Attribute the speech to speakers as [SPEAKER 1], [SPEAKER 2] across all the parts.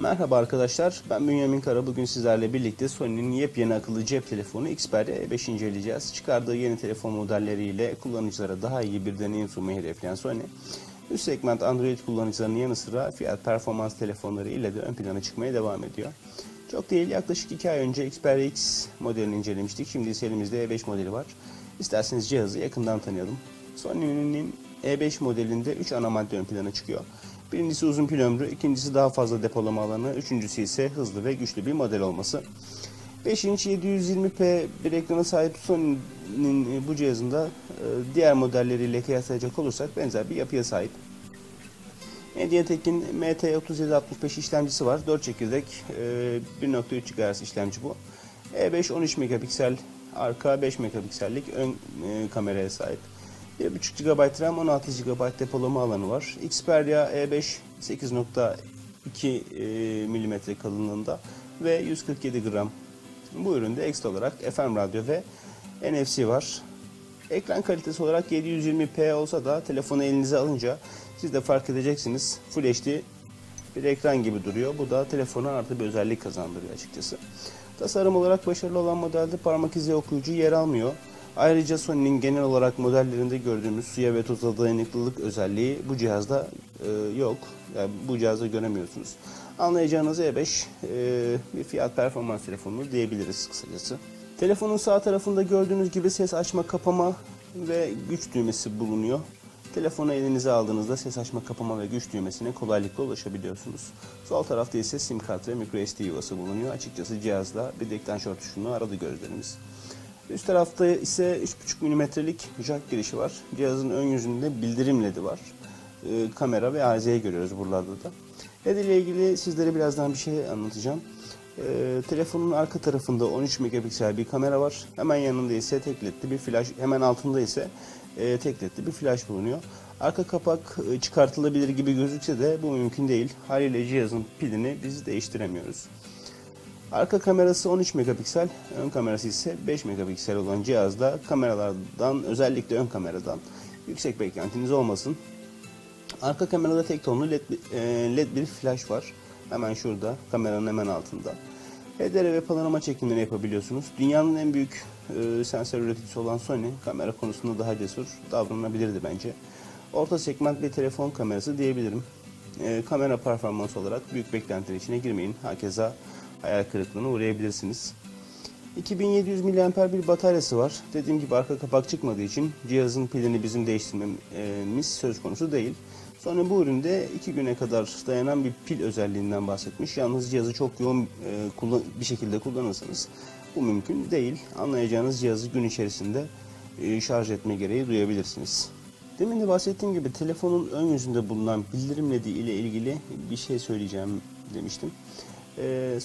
[SPEAKER 1] Merhaba arkadaşlar, ben Bünyamin Kara. Bugün sizlerle birlikte Sony'nin yepyeni akıllı cep telefonu Xperia E5 inceleyeceğiz. Çıkardığı yeni telefon modelleriyle kullanıcılara daha iyi bir deneyim sunmayı hedefleyen Sony, üst segment Android kullanıcılarının yanı sıra fiyat performans telefonları ile de ön plana çıkmaya devam ediyor. Çok değil, yaklaşık 2 ay önce Xperia X modelini incelemiştik. Şimdi ise elimizde E5 modeli var. İsterseniz cihazı yakından tanıyalım. Sony'nin E5 modelinde 3 ana madde ön plana çıkıyor. Birincisi uzun pil ömrü, ikincisi daha fazla depolama alanı, üçüncüsü ise hızlı ve güçlü bir model olması. 5 inç 720p bir ekrana sahip Sony'nin bu cihazında e, diğer modelleriyle kıyaslayacak olursak benzer bir yapıya sahip. Mediatek'in MT3765 işlemcisi var. 4 çekirdek, 1.3 GHz işlemci bu. E5 13 megapiksel arka 5 megapiksellik ön e, kameraya sahip. 1.5 GB RAM 16 GB depolama alanı var. Xperia E5 8.2 mm kalınlığında ve 147 gram. Bu üründe ekstra olarak FM radyo ve NFC var. Ekran kalitesi olarak 720p olsa da telefonu elinize alınca siz de fark edeceksiniz. Full HD bir ekran gibi duruyor. Bu da telefona artı bir özellik kazandırıyor açıkçası. Tasarım olarak başarılı olan modelde parmak izi okuyucu yer almıyor. Ayrıca Sony'nin genel olarak modellerinde gördüğümüz suya ve toza dayanıklılık özelliği bu cihazda e, yok. Yani bu cihazda göremiyorsunuz. Anlayacağınız E5 e, bir fiyat performans telefonu diyebiliriz kısacası. Telefonun sağ tarafında gördüğünüz gibi ses açma kapama ve güç düğmesi bulunuyor. Telefonu elinize aldığınızda ses açma kapama ve güç düğmesine kolaylıkla ulaşabiliyorsunuz. Sol tarafta ise sim kart ve microSD yuvası bulunuyor. Açıkçası cihazda bir dektanşör tuşunu aradı gözlerimiz. Üst tarafta ise 3.5 mm'lik jack girişi var. Cihazın ön yüzünde bildirim ledi var. Ee, kamera ve arızayı görüyoruz buralarda da. LED ile ilgili sizlere birazdan bir şey anlatacağım. Ee, telefonun arka tarafında 13 megapiksel bir kamera var. Hemen yanında ise tek ledli bir flash, hemen altında ise e, tek ledli bir flash bulunuyor. Arka kapak e, çıkartılabilir gibi gözükse de bu mümkün değil. Haliyle cihazın pilini biz değiştiremiyoruz. Arka kamerası 13 megapiksel, ön kamerası ise 5 megapiksel olan cihazda kameralardan özellikle ön kameradan yüksek beklentiniz olmasın. Arka kamerada tek tonlu LED, e, LED bir flash var. Hemen şurada, kameranın hemen altında. HDR ve panorama çekimleri yapabiliyorsunuz. Dünyanın en büyük e, sensör üreticisi olan Sony kamera konusunda daha cesur davranabilirdi bence. Orta segment bir telefon kamerası diyebilirim. E, kamera performansı olarak büyük beklentiler içine girmeyin. Hakeza hayal kırıklığına uğrayabilirsiniz. 2700 mAh bir bataryası var. Dediğim gibi arka kapak çıkmadığı için cihazın pilini bizim değiştirmemiz söz konusu değil. Sonra bu üründe 2 güne kadar dayanan bir pil özelliğinden bahsetmiş. Yalnız cihazı çok yoğun e, bir şekilde kullanırsanız bu mümkün değil. Anlayacağınız cihazı gün içerisinde e, şarj etme gereği duyabilirsiniz. Demin de bahsettiğim gibi telefonun ön yüzünde bulunan bildirim ledi ile ilgili bir şey söyleyeceğim demiştim. Ee,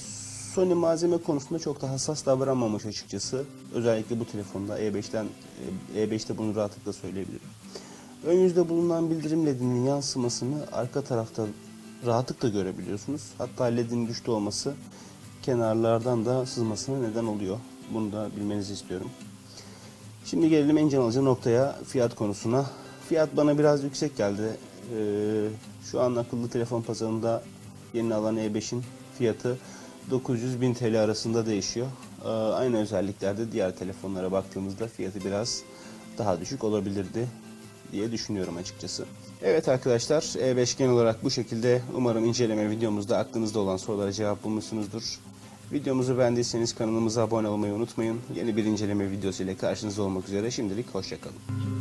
[SPEAKER 1] Sony malzeme konusunda çok da hassas davranmamış açıkçası. Özellikle bu telefonda E5'ten E5'te bunu rahatlıkla söyleyebilirim. Ön yüzde bulunan bildirim ledinin yansımasını arka tarafta rahatlıkla görebiliyorsunuz. Hatta ledin güçlü olması kenarlardan da sızmasına neden oluyor. Bunu da bilmenizi istiyorum. Şimdi gelelim en can alıcı noktaya fiyat konusuna. Fiyat bana biraz yüksek geldi. Ee, şu an akıllı telefon pazarında yeni alan E5'in fiyatı 900-1000 TL arasında değişiyor. Ee, aynı özelliklerde diğer telefonlara baktığımızda fiyatı biraz daha düşük olabilirdi diye düşünüyorum açıkçası. Evet arkadaşlar E5 genel olarak bu şekilde umarım inceleme videomuzda aklınızda olan sorulara cevap bulmuşsunuzdur. Videomuzu beğendiyseniz kanalımıza abone olmayı unutmayın. Yeni bir inceleme videosu ile karşınızda olmak üzere şimdilik hoşçakalın.